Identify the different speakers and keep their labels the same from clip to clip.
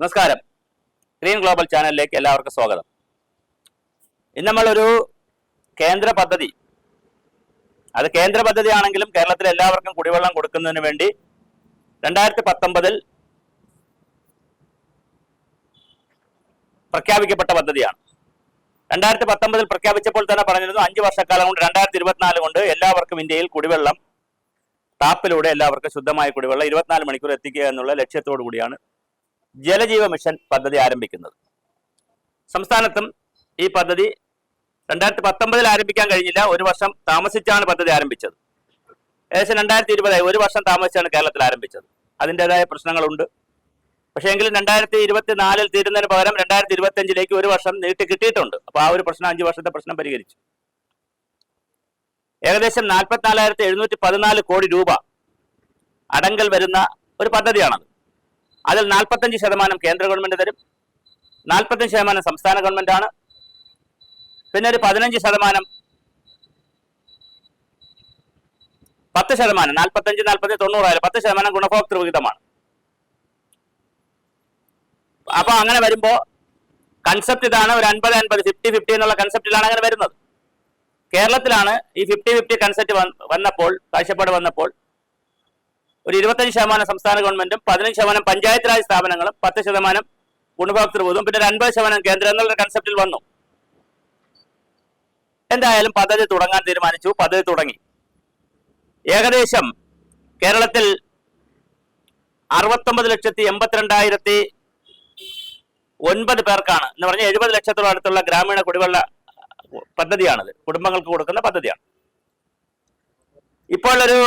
Speaker 1: നമസ്കാരം. Green global ചാനലിലേക്ക് എല്ലാവർക്കും സ്വാഗതം. ഇന്ന് നമ്മളൊരു കേന്ദ്ര പദ്ധതി അത് കേന്ദ്ര പദ്ധതിയാണെങ്കിലും കേരളത്തിൽ എല്ലാവർക്കും കുടിവെള്ളം കൊടുക്കുന്നതിന് വേണ്ടി രണ്ടായിരത്തി പത്തൊമ്പതിൽ പ്രഖ്യാപിക്കപ്പെട്ട പദ്ധതിയാണ്. രണ്ടായിരത്തി പത്തൊമ്പതിൽ പ്രഖ്യാപിച്ചപ്പോൾ തന്നെ പറഞ്ഞിരുന്നു അഞ്ച് വർഷക്കാലം കൊണ്ട് രണ്ടായിരത്തി ഇരുപത്തിനാല് കൊണ്ട് എല്ലാവർക്കും ഇന്ത്യയിൽ കുടിവെള്ളം ടാപ്പിലൂടെ എല്ലാവർക്കും ശുദ്ധമായ കുടിവെള്ളം ഇരുപത്തിനാല് മണിക്കൂർ എത്തിക്കുക എന്നുള്ള ലക്ഷ്യത്തോടു കൂടിയാണ് ജലജീവ മിഷൻ പദ്ധതി ആരംഭിക്കുന്നത്. സംസ്ഥാനത്തും ഈ പദ്ധതി രണ്ടായിരത്തി പത്തൊമ്പതിൽ ആരംഭിക്കാൻ കഴിഞ്ഞില്ല. ഒരു വർഷം താമസിച്ചാണ് പദ്ധതി ആരംഭിച്ചത്. ഏകദേശം രണ്ടായിരത്തി ഇരുപതായി ഒരു വർഷം താമസിച്ചാണ് കേരളത്തിൽ ആരംഭിച്ചത്. അതിന്റെതായ പ്രശ്നങ്ങളുണ്ട്. പക്ഷേ എങ്കിലും രണ്ടായിരത്തി ഇരുപത്തിനാലിൽ തീരുന്നതിന് പകരം രണ്ടായിരത്തി ഇരുപത്തി അഞ്ചിലേക്ക് ഒരു വർഷം നീട്ടി കിട്ടിയിട്ടുണ്ട്. അപ്പോൾ ആ ഒരു പ്രശ്നം അഞ്ച് വർഷത്തെ പ്രശ്നം പരിഹരിച്ചു. ഏകദേശം നാൽപ്പത്തിനാലായിരത്തി എഴുന്നൂറ്റി പതിനാല് കോടി രൂപ അടങ്കൽ വരുന്ന ഒരു പദ്ധതിയാണത്. അതിൽ നാൽപ്പത്തഞ്ച് ശതമാനം കേന്ദ്ര ഗവൺമെന്റ് തരും. നാൽപ്പത്തഞ്ച് ശതമാനം സംസ്ഥാന ഗവൺമെന്റ് ആണ്. പിന്നെ ഒരു പതിനഞ്ച് ശതമാനം പത്ത് ശതമാനം നാൽപ്പത്തഞ്ച് നാൽപ്പത്തി തൊണ്ണൂറായാലും പത്ത് ശതമാനം ഗുണഭോക്തൃ വിഹിതമാണ്. അപ്പൊ അങ്ങനെ വരുമ്പോ കൺസെപ്റ്റ് ഇതാണ് ഒരു അൻപത് അൻപത് ഫിഫ്റ്റി ഫിഫ്റ്റി എന്നുള്ള കൺസെപ്റ്റിലാണ് അങ്ങനെ വരുന്നത്. കേരളത്തിലാണ് ഈ ഫിഫ്റ്റി ഫിഫ്റ്റി കൺസെപ്റ്റ് വന്നപ്പോൾ കാഴ്ചപ്പാട് വന്നപ്പോൾ ഒരു ഇരുപത്തഞ്ച് ശതമാനം സംസ്ഥാന ഗവൺമെന്റും പതിനഞ്ച് ശതമാനം പഞ്ചായത്ത് രാജ് സ്ഥാപനങ്ങളും പത്ത് ശതമാനം ഗുണഭോക്തൃ ബോധവും പിന്നെ ഒരു അൻപത് ശതമാനം കേന്ദ്രം കൺസെപ്റ്റിൽ വന്നു. എന്തായാലും പദ്ധതി തുടങ്ങാൻ തീരുമാനിച്ചു. പദ്ധതി തുടങ്ങി. ഏകദേശം കേരളത്തിൽ അറുപത്തൊമ്പത് ലക്ഷത്തി എൺപത്തിരണ്ടായിരത്തി ഒൻപത് പേർക്കാണ് എന്ന് പറഞ്ഞാൽ എഴുപത് ലക്ഷത്തോളം അടുത്തുള്ള ഗ്രാമീണ കുടിവെള്ള പദ്ധതിയാണിത്. കുടുംബങ്ങൾക്ക് കൊടുക്കുന്ന പദ്ധതിയാണ്. ഇപ്പോൾ ഒരു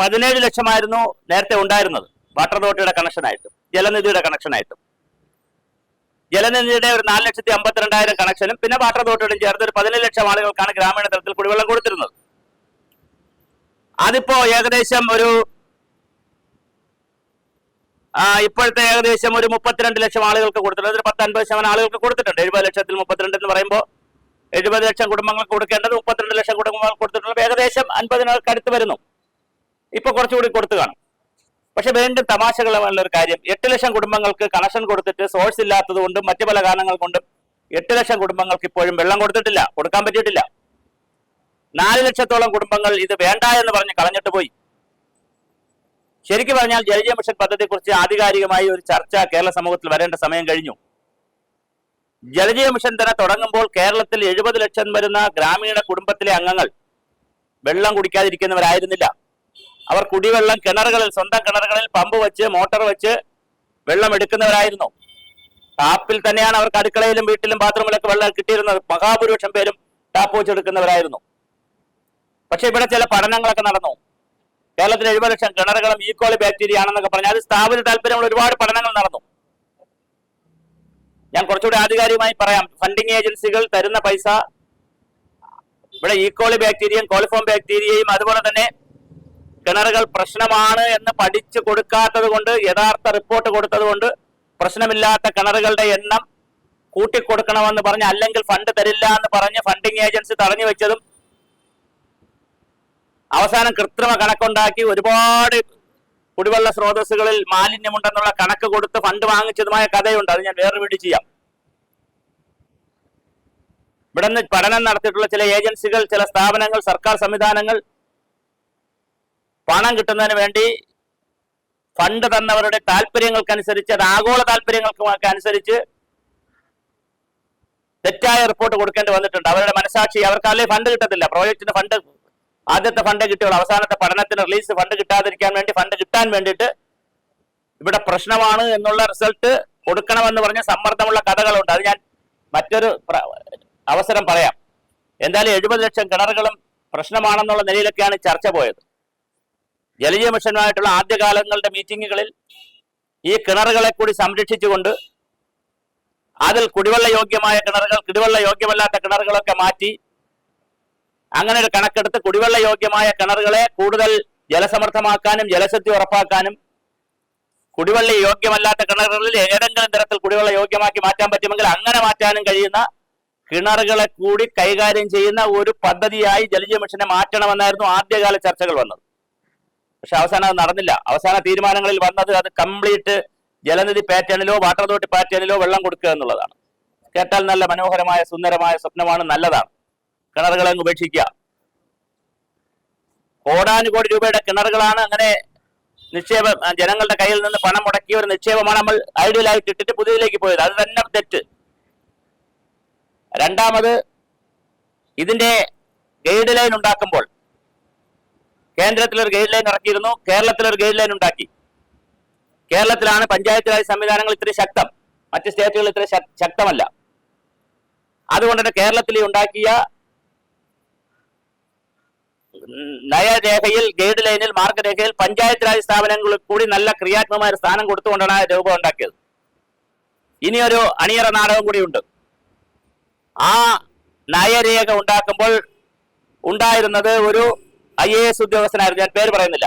Speaker 1: പതിനേഴ് ലക്ഷമായിരുന്നു നേരത്തെ ഉണ്ടായിരുന്നത്. വാട്ടർ അതോറിറ്റിയുടെ കണക്ഷനായിട്ടും ജലനിധിയുടെ കണക്ഷനായിട്ടും ജലനിധിയുടെ ഒരു നാല് ലക്ഷത്തി അമ്പത്തിരണ്ടായിരം കണക്ഷനും പിന്നെ വാട്ടർ അതോറിറ്റിയോടും ചേർത്ത് ഒരു പതിനേഴ് ലക്ഷം ആളുകൾക്കാണ് ഗ്രാമീണ തലത്തിൽ കുടിവെള്ളം കൊടുത്തിരുന്നത്. അതിപ്പോ ഏകദേശം ഒരു ഇപ്പോഴത്തെ ഏകദേശം ഒരു മുപ്പത്തിരണ്ട് ലക്ഷം ആളുകൾക്ക് കൊടുത്തിട്ടുണ്ട്. ഒരു പത്ത് അൻപത് ശതമാനം ആളുകൾക്ക് കൊടുത്തിട്ടുണ്ട്. എഴുപത് ലക്ഷത്തിൽ മുപ്പത്തിരണ്ട് എന്ന് പറയുമ്പോൾ എഴുപത് ലക്ഷം കുടുംബങ്ങൾക്ക് കൊടുക്കേണ്ടത് മുപ്പത്തിരണ്ട് ലക്ഷം കുടുംബങ്ങൾക്ക് കൊടുത്തിട്ടുള്ളത് ഏകദേശം അടുത്ത് വരുന്നു. ഇപ്പൊ കുറച്ചുകൂടി കൊടുത്തു കാണും. പക്ഷെ വീണ്ടും തമാശകളുള്ള ഒരു കാര്യം. എട്ട് ലക്ഷം കുടുംബങ്ങൾക്ക് കണക്ഷൻ കൊടുത്തിട്ട് സോഴ്സ് ഇല്ലാത്തത് കൊണ്ടും മറ്റു പല കാരണങ്ങൾ കൊണ്ടും എട്ട് ലക്ഷം കുടുംബങ്ങൾക്ക് ഇപ്പോഴും വെള്ളം കൊടുത്തിട്ടില്ല. കൊടുക്കാൻ പറ്റിയിട്ടില്ല. നാല് ലക്ഷത്തോളം കുടുംബങ്ങൾ ഇത് വേണ്ട എന്ന് പറഞ്ഞ് കളഞ്ഞിട്ട് പോയി. ശരിക്കും പറഞ്ഞാൽ ജലജീവ മിഷൻ പദ്ധതിയെക്കുറിച്ച് ആധികാരികമായി ഒരു ചർച്ച കേരള സമൂഹത്തിൽ വരേണ്ട സമയം കഴിഞ്ഞു. ജലജീവ മിഷൻ തന്നെ തുടങ്ങുമ്പോൾ കേരളത്തിൽ എഴുപത് ലക്ഷം വരുന്ന ഗ്രാമീണ കുടുംബത്തിലെ അംഗങ്ങൾ വെള്ളം കുടിക്കാതിരിക്കുന്നവരായിരുന്നില്ല. അവർ കുടിവെള്ളം കിണറുകളിൽ സ്വന്തം കിണറുകളിൽ പമ്പ് വെച്ച് മോട്ടോർ വെച്ച് വെള്ളം എടുക്കുന്നവരായിരുന്നു. ടാപ്പിൽ തന്നെയാണ് അവർക്ക് അടുക്കളയിലും വീട്ടിലും ബാത്റൂമിലൊക്കെ വെള്ളം കിട്ടിയിരുന്നത്. മഹാഭൂരിപക്ഷം പേരും ടാപ്പ് വെച്ചെടുക്കുന്നവരായിരുന്നു പക്ഷെ ഇവിടെ ചില പഠനങ്ങളൊക്കെ നടന്നു. കേരളത്തിൽ എഴുപത് ലക്ഷം കിണറുകളും ഈക്കോളി ബാക്ടീരിയ ആണെന്നൊക്കെ പറഞ്ഞാൽ അത് സ്ഥാപന താല്പര്യമുള്ള ഒരുപാട് പഠനങ്ങൾ നടന്നു. ഞാൻ കുറച്ചുകൂടി ആധികാരികമായി പറയാം. ഫണ്ടിങ് ഏജൻസികൾ തരുന്ന പൈസ ഇവിടെ ഈക്കോളി ബാക്ടീരിയയും കോളിഫോം ബാക്ടീരിയയും അതുപോലെ തന്നെ കിണറുകൾ പ്രശ്നമാണ് എന്ന് പഠിച്ചു കൊടുക്കാത്തത് കൊണ്ട് യഥാർത്ഥ റിപ്പോർട്ട് കൊടുത്തത് കൊണ്ട് പ്രശ്നമില്ലാത്ത കിണറുകളുടെ എണ്ണം കൂട്ടിക്കൊടുക്കണമെന്ന് പറഞ്ഞ് അല്ലെങ്കിൽ ഫണ്ട് തരില്ല എന്ന് പറഞ്ഞ് ഫണ്ടിങ് ഏജൻസി തടഞ്ഞു വെച്ചതും അവസാനം കൃത്രിമ കണക്കുണ്ടാക്കി ഒരുപാട് കുടിവെള്ള സ്രോതസ്സുകളിൽ മാലിന്യമുണ്ടെന്നുള്ള കണക്ക് കൊടുത്ത് ഫണ്ട് വാങ്ങിച്ചതുമായ കഥയുണ്ട്. അത് ഞാൻ വേറെ വീട് ചെയ്യാം. ഇവിടെ നിന്ന് പഠനം നടത്തിയിട്ടുള്ള ചില ഏജൻസികൾ ചില സ്ഥാപനങ്ങൾ സർക്കാർ സംവിധാനങ്ങൾ പണം കിട്ടുന്നതിന് വേണ്ടി ഫണ്ട് തന്നവരുടെ താല്പര്യങ്ങൾക്കനുസരിച്ച് അത് ആഗോള താല്പര്യങ്ങൾക്ക് അനുസരിച്ച് തെറ്റായ റിപ്പോർട്ട് കൊടുക്കേണ്ടി വന്നിട്ടുണ്ട്. അവരുടെ മനസാക്ഷി അവർക്ക് അല്ലെങ്കിൽ ഫണ്ട് കിട്ടത്തില്ല. പ്രോജക്റ്റിന് ഫണ്ട് ആദ്യത്തെ ഫണ്ട് കിട്ടിയുള്ളൂ അവസാനത്തെ പഠനത്തിന് റിലീസ് ഫണ്ട് കിട്ടാതിരിക്കാൻ വേണ്ടി ഫണ്ട് കിട്ടാൻ വേണ്ടിയിട്ട് ഇവിടെ പ്രശ്നമാണ് എന്നുള്ള റിസൾട്ട് കൊടുക്കണമെന്ന് പറഞ്ഞ സമ്മർദ്ദമുള്ള കഥകളുണ്ട്. അത് ഞാൻ മറ്റൊരു അവസരം പറയാം. എന്തായാലും എഴുപത് ലക്ഷം കിണറുകളും പ്രശ്നമാണെന്നുള്ള നിലയിലൊക്കെയാണ് ചർച്ച പോയത്. ജലജീവ മിഷനുമായിട്ടുള്ള ആദ്യകാലങ്ങളുടെ മീറ്റിങ്ങുകളിൽ ഈ കിണറുകളെ കൂടി സംരക്ഷിച്ചുകൊണ്ട് അതിൽ കുടിവെള്ള യോഗ്യമായ കിണറുകൾ കുടിവെള്ള യോഗ്യമല്ലാത്ത കിണറുകളൊക്കെ മാറ്റി അങ്ങനെ ഒരു കണക്കെടുത്ത് കുടിവെള്ള യോഗ്യമായ കിണറുകളെ കൂടുതൽ ജലസമർത്ഥമാക്കാനും ജലശുദ്ധി ഉറപ്പാക്കാനും കുടിവെള്ള യോഗ്യമല്ലാത്ത കിണറുകളിൽ ഏതെങ്കിലും തരത്തിൽ കുടിവെള്ള യോഗ്യമാക്കി മാറ്റാൻ പറ്റുമെങ്കിൽ അങ്ങനെ മാറ്റാനും കഴിയുന്ന കിണറുകളെ കൂടി കൈകാര്യം ചെയ്യുന്ന ഒരു പദ്ധതിയായി ജലജീവ മിഷനെ മാറ്റണമെന്നായിരുന്നു ആദ്യകാല ചർച്ചകൾ വന്നത്. പക്ഷെ അവസാനം അത് നടന്നില്ല. അവസാന തീരുമാനങ്ങളിൽ വന്നത് അത് കംപ്ലീറ്റ് ജലനിധി പാറ്റേണിലോ വാട്ടർ അതോറിറ്റി പാറ്റേണിലോ വെള്ളം കൊടുക്കുക എന്നുള്ളതാണ്. കേട്ടാൽ നല്ല മനോഹരമായ സുന്ദരമായ സ്വപ്നമാണ് നല്ലതാണ്. കിണറുകളെ ഉപേക്ഷിക്കുക. കോടാനുകോടി രൂപയുടെ കിണറുകളാണ് അങ്ങനെ നിക്ഷേപം ജനങ്ങളുടെ കയ്യിൽ നിന്ന് പണം മുടക്കിയ ഒരു നിക്ഷേപമാണ് നമ്മൾ ഐഡിയലായിട്ട് ഇട്ടിട്ട് പുതിയതിലേക്ക് പോയത്. അത് തന്നെ തെറ്റ്. രണ്ടാമത് ഇതിന്റെ ഗൈഡ് ലൈൻ ഉണ്ടാക്കുമ്പോൾ കേന്ദ്രത്തിലൊരു ഗൈഡ് ലൈൻ ഇറക്കിയിരുന്നു കേരളത്തിലൊരു ഗൈഡ് ലൈൻ ഉണ്ടാക്കി. കേരളത്തിലാണ് പഞ്ചായത്ത് രാജ് സംവിധാനങ്ങൾ ഇത്ര ശക്തം. മറ്റ് സ്റ്റേറ്റുകൾ ഇത്ര ശക്തമല്ല. അതുകൊണ്ട് തന്നെ കേരളത്തിൽ ഉണ്ടാക്കിയ നയരേഖയിൽ ഗൈഡ് ലൈനിൽ മാർഗരേഖയിൽ പഞ്ചായത്ത് രാജ് സ്ഥാപനങ്ങളിൽ കൂടി നല്ല ക്രിയാത്മകമായ സ്ഥാനം കൊടുത്തുകൊണ്ടാണ് രൂപം ഉണ്ടാക്കിയത്. ഇനിയൊരു അണിയറ നാടകം കൂടിയുണ്ട് ആ നയരേഖ ഉണ്ടാക്കുമ്പോൾ ഉണ്ടായിരുന്നത് ഒരു ഐ എ എസ് ഉദ്യോഗസ്ഥനായിരുന്നു. ഞാൻ പേര് പറയുന്നില്ല.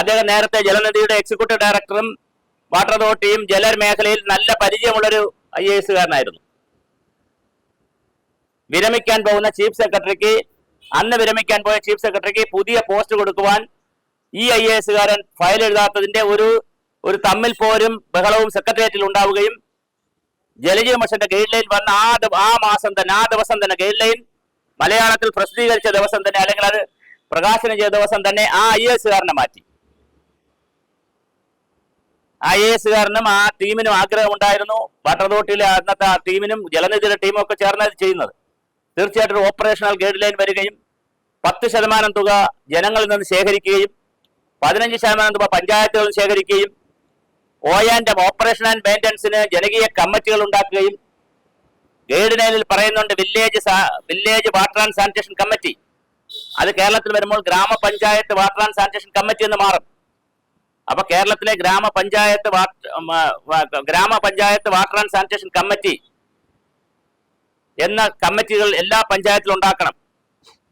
Speaker 1: അദ്ദേഹം നേരത്തെ ജലനിധിയുടെ എക്സിക്യൂട്ടീവ് ഡയറക്ടറും വാട്ടർ അതോറിറ്റിയും ജല മേഖലയിൽ നല്ല പരിചയമുള്ളൊരു ഐ എ എസുകാരനായിരുന്നു വിരമിക്കാൻ പോകുന്ന ചീഫ് സെക്രട്ടറിക്ക് അന്ന് വിരമിക്കാൻ പോയ ചീഫ് സെക്രട്ടറിക്ക് പുതിയ പോസ്റ്റ് കൊടുക്കുവാൻ ഈ ഐ എ എസുകാരൻ ഫയൽ എഴുതാത്തതിന്റെ ഒരു ഒരു തമ്മിൽ പോരും ബഹളവും സെക്രട്ടേറിയറ്റിൽ ഉണ്ടാവുകയും ജലജീവ മിഷന്റെ ഗൈഡ് ലൈൻ വന്ന ആ ആ മാസം തന്നെ ആ ദിവസം തന്നെ ഗൈഡ് ലൈൻ മലയാളത്തിൽ പ്രസിദ്ധീകരിച്ച ദിവസം തന്നെ അല്ലെങ്കിൽ അത് പ്രകാശനം ചെയ്ത ദിവസം തന്നെ ആ ഐ എസ് കാരനെ മാറ്റി. ഐ എസ് കാരനും ആ ടീമിനും ആഗ്രഹമുണ്ടായിരുന്നു. വാട്ടർ അതോറിറ്റിയിലെ അന്നത്തെ ആ ടീമിനും ജലനിധിയുടെ ടീമും ഒക്കെ ചേർന്നത് ചെയ്യുന്നത്. തീർച്ചയായിട്ടും ഓപ്പറേഷണൽ ഗൈഡ് ലൈൻ വരികയും പത്ത് ശതമാനം തുക ജനങ്ങളിൽ നിന്ന് ശേഖരിക്കുകയും പതിനഞ്ച് ശതമാനം തുക പഞ്ചായത്തുകളിൽ ശേഖരിക്കുകയും ആൻഡ് ഓപ്പറേഷൻ ആൻഡ് മെയിന്റനൻസിന് ജനകീയ കമ്മിറ്റികൾ ഉണ്ടാക്കുകയും ഗൈഡ് ലൈനിൽ പറയുന്നുണ്ട് village village water and sanitation committee. അത് കേരളത്തിൽ വരുമ്പോൾ ഗ്രാമപഞ്ചായത്ത് വാട്ടർ ആൻഡ് സാനിറ്റേഷൻ കമ്മിറ്റി എന്ന് മാറും. അപ്പൊ കേരളത്തിലെ ഗ്രാമപഞ്ചായത്ത് ഗ്രാമപഞ്ചായത്ത് വാട്ടർ ആൻഡ് സാനിറ്റേഷൻ കമ്മിറ്റി എന്ന കമ്മിറ്റികൾ എല്ലാ പഞ്ചായത്തിലും ഉണ്ടാക്കണം.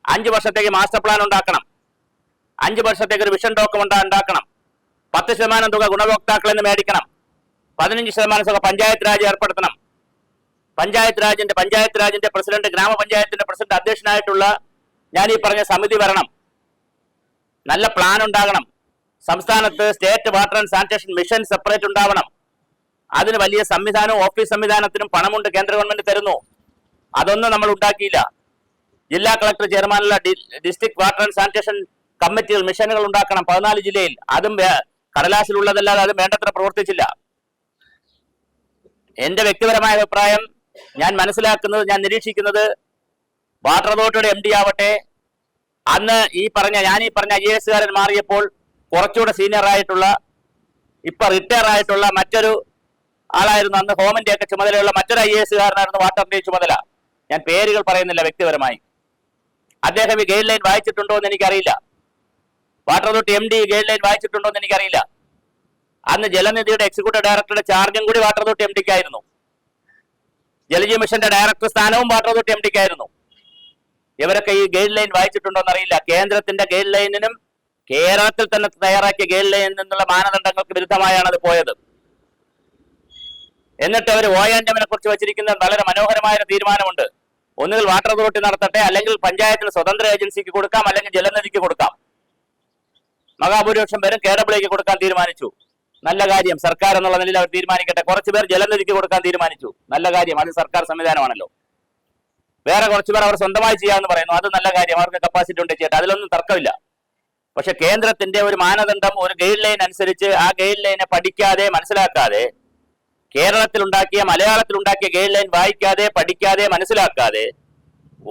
Speaker 1: അഞ്ച് വർഷത്തേക്ക് മാസ്റ്റർ പ്ലാൻ ഉണ്ടാക്കണം. അഞ്ച് വർഷത്തേക്ക് ഒരു വിഷൻ ഡോക്യുമെന്റ് ഉണ്ടാക്കണം. പത്ത് ശതമാനം തുക ഗുണഭോക്താക്കളിൽ നിന്ന് മേടിക്കണം. പതിനഞ്ച് ശതമാനം തുക പഞ്ചായത്ത് രാജ് ഏർപ്പെടുത്തണം. പഞ്ചായത്ത് രാജിന്റെ പഞ്ചായത്ത് രാജിന്റെ പ്രസിഡന്റ് ഗ്രാമപഞ്ചായത്തിന്റെ പ്രസിഡന്റ് അധ്യക്ഷനായിട്ടുള്ള ഞാൻ ഈ പറഞ്ഞ സമിതി വരണം. നല്ല പ്ലാൻ ഉണ്ടാകണം. സംസ്ഥാനത്ത് state water and sanitation mission separate ഉണ്ടാവണം. അതിന് വലിയ സംവിധാനവും ഓഫീസ് സംവിധാനത്തിനും പണമുണ്ട് കേന്ദ്ര ഗവൺമെന്റ് തരുന്നു. അതൊന്നും നമ്മൾ ഉണ്ടാക്കിയില്ല. ജില്ലാ കളക്ടർ ചെയർമാനുള്ള ഡിസ്ട്രിക്ട് വാട്ടർ ആൻഡ് സാനിറ്റേഷൻ കമ്മിറ്റികൾ മിഷനുകൾ ഉണ്ടാക്കണം പതിനാല് ജില്ലയിൽ. അതും കടലാസിലുള്ളതല്ലാതെ അതും വേണ്ടത്ര പ്രവർത്തിച്ചില്ല. എന്റെ വ്യക്തിപരമായ അഭിപ്രായം ഞാൻ മനസ്സിലാക്കുന്നത് ഞാൻ നിരീക്ഷിക്കുന്നത് വാട്ടർ അതോറിറ്റിയുടെ എം ഡി ആവട്ടെ. അന്ന് ഈ പറഞ്ഞ ഞാൻ ഈ പറഞ്ഞ ഐ എസ് കാരൻ മാറിയപ്പോൾ കുറച്ചുകൂടെ സീനിയർ ആയിട്ടുള്ള ഇപ്പൊ റിട്ടയർ ആയിട്ടുള്ള മറ്റൊരു ആളായിരുന്നു അന്ന് ഹോമിന്റെ ഒക്കെ ചുമതലയുള്ള മറ്റൊരു ഐ എസ് കാരനായിരുന്നു വാട്ടറിന്റെ ചുമതല. ഞാൻ പേരുകൾ പറയുന്നില്ല വ്യക്തിപരമായി. അദ്ദേഹം ഈ ഗൈഡ് ലൈൻ വായിച്ചിട്ടുണ്ടോ എന്ന് എനിക്കറിയില്ല. Water authority M D guide line വായിച്ചിട്ടുണ്ടോ എന്ന് എനിക്കറിയില്ല. അന്ന് ജലനിധിയുടെ എക്സിക്യൂട്ടീവ് ഡയറക്ടറുടെ ചാർജും കൂടി വാട്ടർ അതോറിറ്റി എം ഡിക്കായിരുന്നു ജലജീവ മിഷന്റെ ഡയറക്ടർ സ്ഥാനവും വാട്ടർ അതോറിറ്റി എം ഡിക്കായിരുന്നു ഇവരൊക്കെ ഈ ഗൈഡ് ലൈൻ വായിച്ചിട്ടുണ്ടോ എന്നറിയില്ല കേന്ദ്രത്തിന്റെ ഗൈഡ് ലൈനിനും കേരളത്തിൽ തന്നെ തയ്യാറാക്കിയ ഗൈഡ് ലൈനിൽ നിന്നുള്ള മാനദണ്ഡങ്ങൾക്ക് വിരുദ്ധമായാണ് അത് പോയത്. എന്നിട്ട് അവർ ഓയാൻഡമിനെ കുറിച്ച് വെച്ചിരിക്കുന്ന വളരെ മനോഹരമായ തീരുമാനമുണ്ട്. ഒന്നുകിൽ വാട്ടർ അതോറിറ്റി നടത്തട്ടെ അല്ലെങ്കിൽ പഞ്ചായത്തിന് സ്വതന്ത്ര ഏജൻസിക്ക് കൊടുക്കാം അല്ലെങ്കിൽ ജലനിധിക്ക് കൊടുക്കാം. മഹാഭൂരിപക്ഷം പേരും കെ ഡബ്ല്യൂക്ക് കൊടുക്കാൻ തീരുമാനിച്ചു. നല്ല കാര്യം സർക്കാർ എന്നുള്ള നിലയിൽ അവർ തീരുമാനിക്കട്ടെ. കുറച്ചു പേർ ജലനിധിക്ക് കൊടുക്കാൻ തീരുമാനിച്ചു. നല്ല കാര്യം അത് സർക്കാർ സംവിധാനമാണല്ലോ. വേറെ കുറച്ചു പേർ അവർ സ്വന്തമായി ചെയ്യാമെന്ന് പറയുന്നു. അത് നല്ല കാര്യം അവർക്ക് കപ്പാസിറ്റി ഉണ്ട് ചെയ്യട്ടെ. അതിലൊന്നും തർക്കമില്ല. പക്ഷെ കേന്ദ്രത്തിന്റെ ഒരു മാനദണ്ഡം ഒരു ഗൈഡ് ലൈൻ അനുസരിച്ച് ആ ഗൈഡ് ലൈനെ പഠിക്കാതെ മനസ്സിലാക്കാതെ മലയാളത്തിൽ ഉണ്ടാക്കിയ ഗൈഡ് ലൈൻ വായിക്കാതെ പഠിക്കാതെ മനസ്സിലാക്കാതെ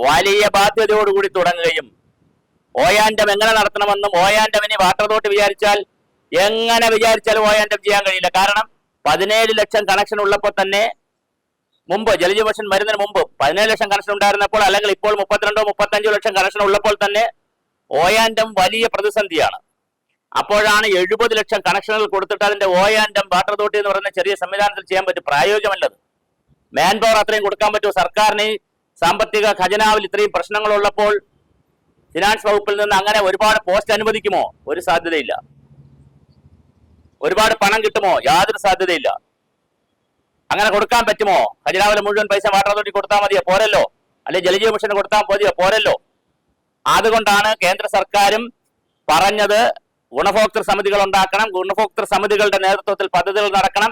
Speaker 1: വലിയ ബാധ്യതയോടുകൂടി തുടങ്ങുകയും ഓയാൻഡം എങ്ങനെ നടത്തണമെന്നും ഓയാൻഡമിനെ വാട്ടർ തോട്ട് വിചാരിച്ചാൽ എങ്ങനെ വിചാരിച്ചാലും ഓയാൻഡം ചെയ്യാൻ കഴിയില്ല. കാരണം പതിനേഴ് ലക്ഷം കണക്ഷൻ ഉള്ളപ്പോൾ തന്നെ മുമ്പ് ജലജീവ മിഷൻ വരുന്നതിന് മുമ്പ് പതിനേഴ് ലക്ഷം കണക്ഷൻ ഉണ്ടായിരുന്നപ്പോൾ അല്ലെങ്കിൽ ഇപ്പോൾ മുപ്പത്തിരണ്ടോ മുപ്പത്തഞ്ചോ ലക്ഷം കണക്ഷൻ ഉള്ളപ്പോൾ തന്നെ ഓയാൻഡം വലിയ പ്രതിസന്ധിയാണ്. അപ്പോഴാണ് എഴുപത് ലക്ഷം കണക്ഷനുകൾ കൊടുത്തിട്ട് അതിന്റെ ഓയാൻഡം വാട്ടർ അതോറിറ്റി എന്ന് പറയുന്ന ചെറിയ സംവിധാനത്തിൽ ചെയ്യാൻ പറ്റും പ്രായോഗികമല്ലത്. മാൻ പവർ അത്രയും കൊടുക്കാൻ പറ്റുമോ? സർക്കാരിന് സാമ്പത്തിക ഖജനാവിൽ ഇത്രയും പ്രശ്നങ്ങളുള്ളപ്പോൾ ഫിനാൻസ് വകുപ്പിൽ നിന്ന് അങ്ങനെ ഒരുപാട് പോസ്റ്റ് അനുവദിക്കുമോ? ഒരു സാധ്യതയില്ല. ഒരുപാട് പണം കിട്ടുമോ? യാതൊരു സാധ്യതയില്ല. അങ്ങനെ കൊടുക്കാൻ പറ്റുമോ? ഖജനാവിലെ മുഴുവൻ പൈസ വാട്ടർ അതോറിറ്റി കൊടുത്താൽ മതിയോ? പോരല്ലോ. അല്ലെ ജലജീവ മിഷന് കൊടുത്താൽ മതിയോ പോരല്ലോ. അതുകൊണ്ടാണ് കേന്ദ്ര സർക്കാരും പറഞ്ഞത് ഗുണഭോക്തൃ സമിതികൾ ഉണ്ടാക്കണം ഗുണഭോക്തൃ സമിതികളുടെ നേതൃത്വത്തിൽ പദ്ധതികൾ നടക്കണം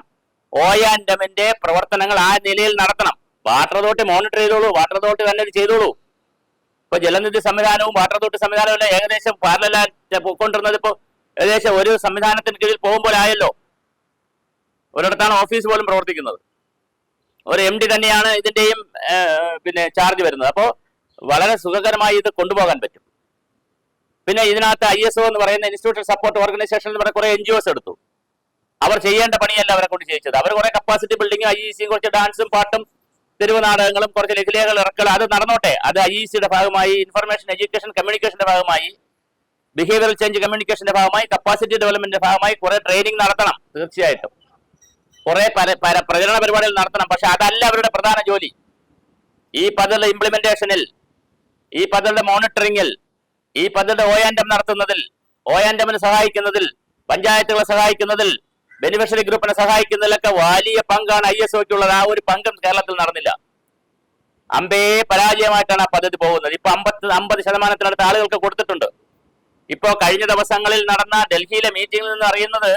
Speaker 1: ഒ ആൻഡ് ഡെമിന്റെ പ്രവർത്തനങ്ങൾ ആ നിലയിൽ നടത്തണം. വാട്ടർ അതോറിറ്റി മോണിറ്റർ ചെയ്തോളൂ വാട്ടർ അതോറിറ്റി തന്നെ ചെയ്തോളൂ. ഇപ്പൊ ജലനിധി സംവിധാനവും വാട്ടർ അതോറിറ്റി സംവിധാനവും ഏകദേശം പാരലായിട്ട് പോയിക്കൊണ്ടിരുന്നത് ഇപ്പോൾ ഏകദേശം ഒരു സംവിധാനത്തിന് കീഴിൽ പോകുമ്പോഴായല്ലോ ഒരിടത്താണ് ഓഫീസ് പോലും പ്രവർത്തിക്കുന്നത്. ഒരു എം ഡി തന്നെയാണ് ഇതിന്റെയും പിന്നെ ചാർജ് വരുന്നത്. അപ്പോൾ വളരെ സുഖകരമായി ഇത് കൊണ്ടുപോകാൻ പറ്റും. പിന്നെ ഇതിനകത്ത് ഐ എസ് ഒ എന്ന് പറയുന്ന ഇൻസ്റ്റിറ്റ്യൂഷൻ സപ്പോർട്ട് ഓർഗനൈസേഷൻ ഇവിടെ കുറെ എൻ ജി ഒസ് എടുത്തു. അവർ ചെയ്യേണ്ട പണിയല്ല അവരെ കൊണ്ട് ചെയ്യിച്ചത്. അവർ കുറെ കപ്പാസിറ്റി ബിൽഡിംഗ് ഐ ഇ സിയും കുറച്ച് ഡാൻസും പാട്ടും തെരുവ് നാടകങ്ങളും കുറച്ച് ലഘുലേഖകൾ ഇറക്കൽ അത് നടന്നോട്ടെ. അത് ഐ ഇ സിയുടെ ഭാഗമായി ഇൻഫർമേഷൻ എഡ്യൂക്കേഷൻ കമ്മ്യൂണിക്കേഷന്റെ ഭാഗമായി ബിഹേവിയറൽ ചേഞ്ച് കമ്മ്യൂണിക്കേഷന്റെ ഭാഗമായി കപ്പാസിറ്റി ഡെവലപ്മെന്റിന്റെ ഭാഗമായി കുറെ ട്രെയിനിങ് നടത്തണം. തീർച്ചയായിട്ടും. കുറെ പര പര- പ്രചരണ പരിപാടികൾ നടത്തണം. പക്ഷെ അതല്ല അവരുടെ പ്രധാന ജോലി. ഈ പദ്ധതിയുടെ ഇംപ്ലിമെന്റേഷനിൽ ഈ പദ്ധതിയുടെ മോണിറ്ററിംഗിൽ ഈ പദ്ധതി എം നടത്തുന്നതിൽ എമ്മിന് സഹായിക്കുന്നതിൽ പഞ്ചായത്തുകളെ സഹായിക്കുന്നതിൽ ബെനിഫിഷ്യറി ഗ്രൂപ്പിനെ സഹായിക്കുന്നതിലൊക്കെ വലിയ പങ്കാണ് ഐ എസ് ഒക്കുള്ളത് ആ ഒരു പങ്കും കേരളത്തിൽ നടന്നില്ല. അമ്പേ പരാജയമായിട്ടാണ് ആ പദ്ധതി പോകുന്നത്. ഇപ്പൊ അമ്പത്തി അമ്പത് ശതമാനത്തിനടുത്ത് ആളുകൾക്ക് കൊടുത്തിട്ടുണ്ട്. ഇപ്പോ കഴിഞ്ഞ ദിവസങ്ങളിൽ നടന്ന ഡൽഹിയിലെ മീറ്റിംഗിൽ നിന്ന് അറിയുന്നത്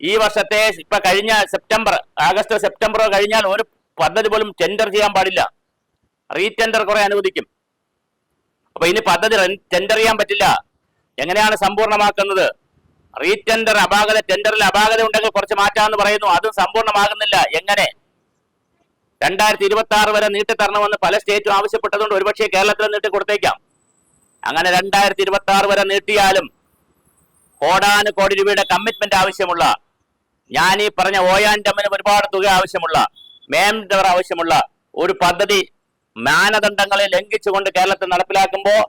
Speaker 1: ഈ വർഷത്തെ ഇപ്പൊ കഴിഞ്ഞ സെപ്റ്റംബർ ആഗസ്റ്റ് സെപ്റ്റംബറോ കഴിഞ്ഞാൽ ഒരു പദ്ധതി പോലും ടെൻഡർ ചെയ്യാൻ പാടില്ല. റീടെൻഡർ കുറെ അനുവദിക്കും. അപ്പൊ ഇനി പദ്ധതി ടെൻഡർ ചെയ്യാൻ പറ്റില്ല. എങ്ങനെയാണ് സമ്പൂർണമാക്കുന്നത് റീടെൻഡർ അപാകത ടെൻഡറിൽ അപാകത ഉണ്ടെങ്കിൽ കുറച്ച് മാറ്റാമെന്ന് പറയുന്നു. അതും സമ്പൂർണമാകുന്നില്ല എങ്ങനെ? രണ്ടായിരത്തി ഇരുപത്തി ആറ് വരെ നീട്ടിത്തരണമെന്ന് പല സ്റ്റേറ്റും ആവശ്യപ്പെട്ടതുകൊണ്ട് ഒരുപക്ഷെ കേരളത്തിൽ നീട്ടി കൊടുത്തേക്കാം. അങ്ങനെ രണ്ടായിരത്തി ഇരുപത്തി ആറ് വരെ നീട്ടിയാലും കോടാനു കോടി രൂപയുടെ കമ്മിറ്റ്മെന്റ് ആവശ്യമുള്ള ഞാൻ ഈ പറഞ്ഞ ഓയാൻ ഡമ്മിന് ഒരുപാട് തുക ആവശ്യമുള്ള മേം ആവശ്യമുള്ള ഒരു പദ്ധതി മാനദണ്ഡങ്ങളെ ലംഘിച്ചുകൊണ്ട് കേരളത്തിൽ നടപ്പിലാക്കുമ്പോൾ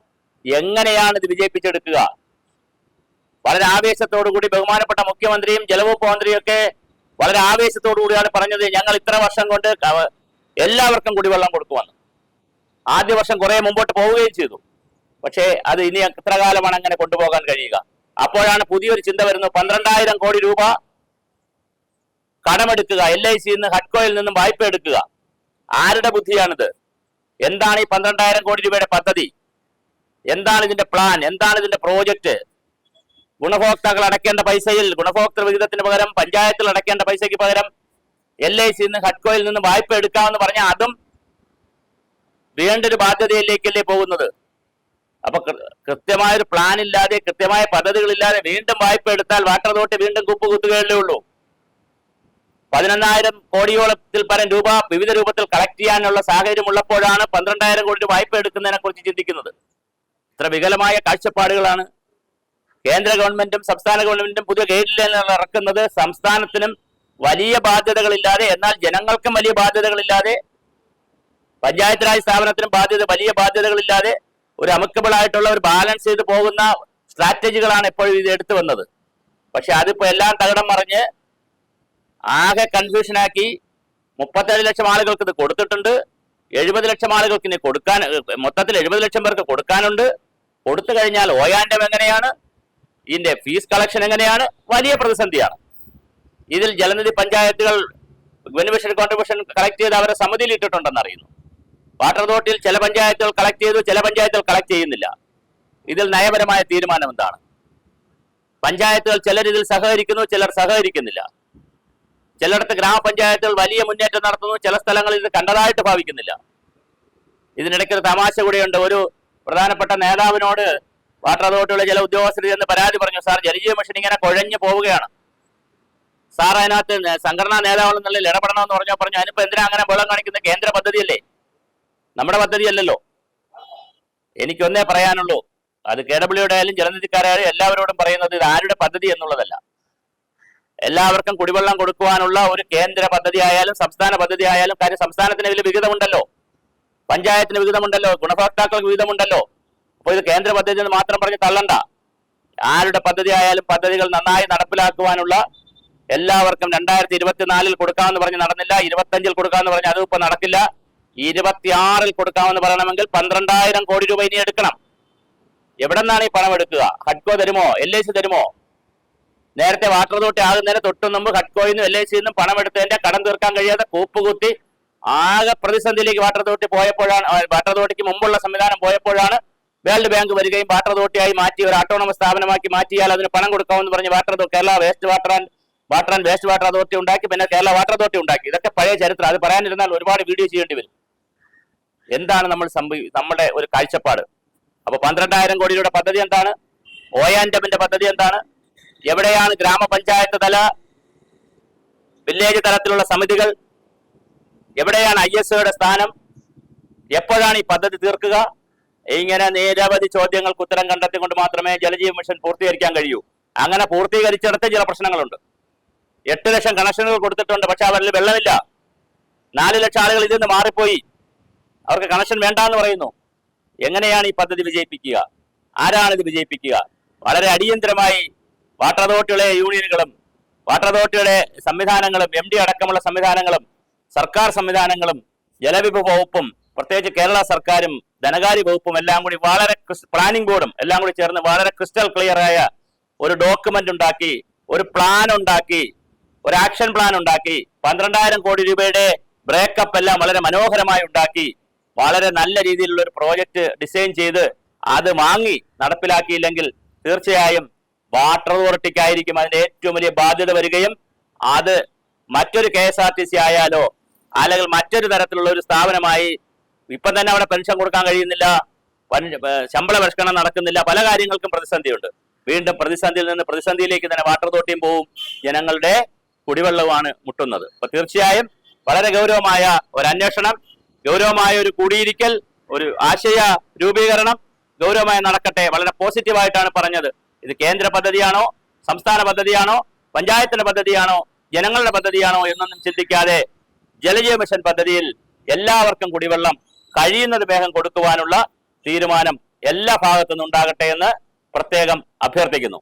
Speaker 1: എങ്ങനെയാണ് ഇത് വിജയിപ്പിച്ചെടുക്കുക? വളരെ ആവേശത്തോടു കൂടി ബഹുമാനപ്പെട്ട മുഖ്യമന്ത്രിയും ജലവകുപ്പ് മന്ത്രിയും ഒക്കെ വളരെ ആവേശത്തോടു കൂടിയാണ് പറഞ്ഞത് ഞങ്ങൾ ഇത്ര വർഷം കൊണ്ട് എല്ലാവർക്കും കുടിവെള്ളം കൊടുക്കുമെന്ന് ആദ്യ വർഷം കുറെ മുമ്പോട്ട് പോവുകയും ചെയ്തു. പക്ഷേ അത് ഇനി എത്ര കാലമാണ് അങ്ങനെ കൊണ്ടുപോകാൻ കഴിയുക? അപ്പോഴാണ് പുതിയൊരു ചിന്ത വരുന്നത്. പന്ത്രണ്ടായിരം കോടി രൂപ കടമെടുക്കുക എൽ ഐ സിയിൽ നിന്ന് ഹഡ്കോയിൽ നിന്നും വായ്പ എടുക്കുക. ആരുടെ ബുദ്ധിയാണിത്? എന്താണ് ഈ പന്ത്രണ്ടായിരം കോടി രൂപയുടെ പദ്ധതി? എന്താണ് ഇതിന്റെ പ്ലാൻ എന്താണ് ഇതിന്റെ പ്രോജക്റ്റ് ഗുണഭോക്താക്കൾ അടയ്ക്കേണ്ട പൈസയിൽ ഗുണഭോക്തൃ വിഹിതത്തിന് പകരം പഞ്ചായത്തിൽ അടയ്ക്കേണ്ട പൈസയ്ക്ക് പകരം എൽ ഐ സിയിൽ നിന്ന് ഹഡ്കോയിൽ നിന്ന് വായ്പ എടുക്കാമെന്ന് പറഞ്ഞാൽ അതും വേണ്ടൊരു ബാധ്യതയിലേക്കല്ലേ പോകുന്നത്. അപ്പൊ കൃത്യമായ ഒരു പ്ലാൻ ഇല്ലാതെ കൃത്യമായ പദ്ധതികളില്ലാതെ വീണ്ടും വായ്പ എടുത്താൽ വാട്ടർ അതോറിറ്റി വീണ്ടും കുപ്പ് കുത്തുകയല്ലേ ഉള്ളൂ. പതിനൊന്നായിരം കോടിയോളത്തിൽ പരം രൂപ വിവിധ രൂപത്തിൽ കളക്ട് ചെയ്യാനുള്ള സാഹചര്യം ഉള്ളപ്പോഴാണ് പന്ത്രണ്ടായിരം കോടി വായ്പ എടുക്കുന്നതിനെ കുറിച്ച് ചിന്തിക്കുന്നത്. ഇത്ര വികലമായ കാഴ്ചപ്പാടുകളാണ് കേന്ദ്ര ഗവൺമെന്റും സംസ്ഥാന ഗവൺമെന്റും പുതിയ ഗൈഡ് ലൈനുകൾ ഇറക്കുന്നത് സംസ്ഥാനത്തിനും വലിയ ബാധ്യതകളില്ലാതെ എന്നാൽ ജനങ്ങൾക്കും വലിയ ബാധ്യതകളില്ലാതെ പഞ്ചായത്ത് രാജ് സ്ഥാപനത്തിനും ബാധ്യത വലിയ ബാധ്യതകളില്ലാതെ ഒരു അമിക്കബിൾ ആയിട്ടുള്ള ഒരു ബാലൻസ് ചെയ്ത് പോകുന്ന സ്ട്രാറ്റജികളാണ് എപ്പോഴും ഇത് എടുത്തു വന്നത്. പക്ഷെ അതിപ്പോ എല്ലാം തകിടം മറിഞ്ഞ് ആകെ കൺഫ്യൂഷൻ ആക്കി മുപ്പത്തേഴ് ലക്ഷം ആളുകൾക്ക് ഇത് കൊടുത്തിട്ടുണ്ട്. എഴുപത് ലക്ഷം ആളുകൾക്ക് ഇനി കൊടുക്കാൻ മൊത്തത്തിൽ എഴുപത് ലക്ഷം പേർക്ക് കൊടുക്കാനുണ്ട്. കൊടുത്തു കഴിഞ്ഞാൽ ഓയാൻഡം എങ്ങനെയാണ്? ഇതിന്റെ ഫീസ് കളക്ഷൻ എങ്ങനെയാണ്? വലിയ പ്രതിസന്ധിയാണ്. ഇതിൽ ജലനിധി പഞ്ചായത്തുകൾ ബെനിഫിഷ്യറി കോൺട്രിബ്യൂഷൻ കളക്ട് ചെയ്ത് അവരെ സമിതിയിൽ ഇട്ടിട്ടുണ്ടെന്ന് അറിയുന്നു. വാട്ടർ അതോറിറ്റിയിൽ ചില പഞ്ചായത്തുകൾ കളക്ട് ചെയ്തു ചില പഞ്ചായത്തുകൾ കളക്ട് ചെയ്യുന്നില്ല. ഇതിൽ നയപരമായ തീരുമാനം എന്താണ്? പഞ്ചായത്തുകൾ ചിലർ ഇതിൽ സഹകരിക്കുന്നു ചിലർ സഹകരിക്കുന്നില്ല. ചിലയിടത്ത് ഗ്രാമപഞ്ചായത്തുകൾ വലിയ മുന്നേറ്റം നടത്തുന്നു. ചില സ്ഥലങ്ങളിൽ ഇത് കണ്ടതായിട്ട് ഭാവിക്കുന്നില്ല. ഇതിനിടയ്ക്ക് ഒരു തമാശ കൂടിയുണ്ട്. ഒരു പ്രധാനപ്പെട്ട നേതാവിനോട് വാട്ടർ അതോറിറ്റിയുള്ള ചില ഉദ്യോഗസ്ഥർ ചെന്ന് പരാതി പറഞ്ഞു സാർ ജലജീവ മിഷൻ ഇങ്ങനെ കുഴഞ്ഞു പോവുകയാണ്. സാർ അതിനകത്ത് സംഘടനാ നേതാവെന്നുള്ള ഇടപെടണമെന്ന് പറഞ്ഞാൽ പറഞ്ഞു. അതിനിപ്പോ എന്തിനാ അങ്ങനെ വെള്ളം കാണിക്കുന്ന കേന്ദ്ര പദ്ധതിയല്ലേ? നമ്മുടെ പദ്ധതിയല്ലല്ലോ. എനിക്കൊന്നേ പറയാനുള്ളൂ. അത് കെ ഡബ്ല്യുടെ ആയാലും ജലനിധിക്കാരായാലും എല്ലാവരോടും പറയുന്നത് ഇത് ആരുടെ പദ്ധതി എന്നുള്ളതല്ല. എല്ലാവർക്കും കുടിവെള്ളം കൊടുക്കുവാനുള്ള ഒരു കേന്ദ്ര പദ്ധതി ആയാലും സംസ്ഥാന പദ്ധതി ആയാലും കാര്യം സംസ്ഥാനത്തിന് ഇതിൽ വിഹിതമുണ്ടല്ലോ. പഞ്ചായത്തിന് വിഹിതമുണ്ടല്ലോ. ഗുണഭോക്താക്കൾക്ക് വിഹിതമുണ്ടല്ലോ. അപ്പൊ ഇത് കേന്ദ്ര പദ്ധതി എന്ന് മാത്രം പറഞ്ഞ് തള്ളണ്ട. ആരുടെ പദ്ധതി ആയാലും പദ്ധതികൾ നന്നായി നടപ്പിലാക്കുവാനുള്ള എല്ലാവർക്കും രണ്ടായിരത്തി ഇരുപത്തിനാലിൽ കൊടുക്കാമെന്ന് പറഞ്ഞ് നടന്നില്ല. ഇരുപത്തഞ്ചിൽ കൊടുക്കാമെന്ന് പറഞ്ഞ് അതും ഇപ്പൊ നടക്കില്ല. ഇരുപത്തിയാറിൽ കൊടുക്കാമെന്ന് പറയണമെങ്കിൽ പന്ത്രണ്ടായിരം കോടി രൂപ ഇനി എടുക്കണം. എവിടെ നിന്നാണ് ഈ പണം എടുക്കുക? ഹഡ്കോ തരുമോ? എൽ ഐ സി തരുമോ? നേരത്തെ വാട്ടർ അതോറിറ്റി ആകുന്നതിന് തൊട്ട് മുമ്പ് ഹഡ്കോയിന്നും എൽ ഐ സി നിന്നും പണം എടുത്തതിന്റെ കടം തീർക്കാൻ കഴിയാതെ കൂപ്പുകുത്തി ആകെ പ്രതിസന്ധിയിലേക്ക് വാട്ടർ അതോറിറ്റി പോയപ്പോഴാണ് വാട്ടർ അതോറിറ്റിക്ക് മുമ്പുള്ള സംവിധാനം പോയപ്പോഴാണ് വേൾഡ് ബാങ്ക് വരികയും വാട്ടർ അതോറിറ്റിയായി മാറ്റി ഒരു ഓട്ടോണമസ് സ്ഥാപനമാക്കി മാറ്റിയാൽ അതിന് പണം കൊടുക്കാമെന്ന് പറഞ്ഞ് water Kerala waste water and water and waste water authority ഉണ്ടാക്കി പിന്നെ കേരള വാട്ടർ അതോറിറ്റി ഉണ്ടാക്കി. ഇതൊക്കെ പഴയ ചരിത്രം. അത് പറയാനിരുന്നാൽ ഒരുപാട് വീഡിയോ ചെയ്യേണ്ടി വരും. എന്താണ് നമ്മൾ നമ്മുടെ ഒരു കാഴ്ചപ്പാട്? അപ്പൊ പന്ത്രണ്ടായിരം കോടിയുടെ പദ്ധതി എന്താണ്? ഓയാൻഡമിന്റെ പദ്ധതി എന്താണ്? എവിടെയാണ് ഗ്രാമപഞ്ചായത്ത് തല? വില്ലേജ് തലത്തിലുള്ള സമിതികൾ. എവിടെയാണ് ഐ എസ് ഒയുടെ സ്ഥാനം? എപ്പോഴാണ് ഈ പദ്ധതി തീർക്കുക? ഇങ്ങനെ നിരവധി ചോദ്യങ്ങൾക്ക് ഉത്തരം കണ്ടെത്തിക്കൊണ്ട് മാത്രമേ ജലജീവ മിഷൻ പൂർത്തീകരിക്കാൻ കഴിയൂ. അങ്ങനെ പൂർത്തീകരിച്ചിടത്ത് ചില പ്രശ്നങ്ങളുണ്ട്. എട്ട് ലക്ഷം കണക്ഷനുകൾ കൊടുത്തിട്ടുണ്ട് പക്ഷെ അവരിൽ വെള്ളമില്ല. നാല് ലക്ഷം ആളുകൾ ഇതിൽ നിന്ന് മാറിപ്പോയി. അവർക്ക് കണക്ഷൻ വേണ്ട എന്ന് പറയുന്നു. എങ്ങനെയാണ് ഈ പദ്ധതി വിജയിപ്പിക്കുക? ആരാണ് ഇത് വിജയിപ്പിക്കുക? വളരെ അടിയന്തരമായി വാട്ടർ അതോറിറ്റിയുടെ യൂണിയനുകളും വാട്ടർ അതോറിറ്റിയുടെ സംവിധാനങ്ങളും എം ഡി അടക്കമുള്ള സംവിധാനങ്ങളും സർക്കാർ സംവിധാനങ്ങളും ജലവിഭവ വകുപ്പും പ്രത്യേകിച്ച് കേരള സർക്കാരും ധനകാര്യ വകുപ്പും എല്ലാം കൂടി വളരെ പ്ലാനിംഗ് ബോർഡും എല്ലാം കൂടി ചേർന്ന് വളരെ ക്രിസ്റ്റൽ ക്ലിയർ ആയ ഒരു ഡോക്യുമെന്റ് ഉണ്ടാക്കി ഒരു പ്ലാൻ ഉണ്ടാക്കി ഒരു ആക്ഷൻ പ്ലാൻ ഉണ്ടാക്കി പന്ത്രണ്ടായിരം കോടി രൂപയുടെ ബ്രേക്കപ്പ് എല്ലാം വളരെ മനോഹരമായി ഉണ്ടാക്കി വളരെ നല്ല രീതിയിലുള്ള ഒരു പ്രോജക്റ്റ് ഡിസൈൻ ചെയ്ത് അത് വാങ്ങി നടപ്പിലാക്കിയില്ലെങ്കിൽ തീർച്ചയായും വാട്ടർ അതോറിറ്റിക്കായിരിക്കും അതിന്റെ ഏറ്റവും വലിയ ബാധ്യത വരികയും അത് മറ്റൊരു K S R T C ആയാലോ അല്ലെങ്കിൽ മറ്റൊരു തരത്തിലുള്ള ഒരു സ്ഥാപനമായി ഇപ്പം തന്നെ അവിടെ പെൻഷൻ കൊടുക്കാൻ കഴിയുന്നില്ല ശമ്പള പരിഷ്കരണം നടക്കുന്നില്ല പല കാര്യങ്ങൾക്കും പ്രതിസന്ധിയുണ്ട്. വീണ്ടും പ്രതിസന്ധിയിൽ നിന്ന് പ്രതിസന്ധിയിലേക്ക് തന്നെ വാട്ടർ അതോറിറ്റിയും പോവും. ജനങ്ങളുടെ കുടിവെള്ളവുമാണ് മുട്ടുന്നത്. അപ്പൊ തീർച്ചയായും വളരെ ഗൗരവമായ ഒരു അന്വേഷണം ഗൗരവമായ ഒരു കൂടിയിരിക്കൽ ഒരു ആശയ രൂപീകരണം ഗൗരവമായി നടക്കട്ടെ. വളരെ പോസിറ്റീവായിട്ടാണ് പറഞ്ഞത്. ഇത് കേന്ദ്ര പദ്ധതിയാണോ സംസ്ഥാന പദ്ധതിയാണോ പഞ്ചായത്തിന്റെ പദ്ധതിയാണോ ജനങ്ങളുടെ പദ്ധതിയാണോ എന്നൊന്നും ചിന്തിക്കാതെ ജലജീവ മിഷൻ പദ്ധതിയിൽ എല്ലാവർക്കും കുടിവെള്ളം കഴിയുന്നത് വേഗം കൊടുക്കുവാനുള്ള തീരുമാനം എല്ലാ ഭാഗത്തുനിന്നും ഉണ്ടാകട്ടെ എന്ന് പ്രത്യേകം അഭ്യർത്ഥിക്കുന്നു.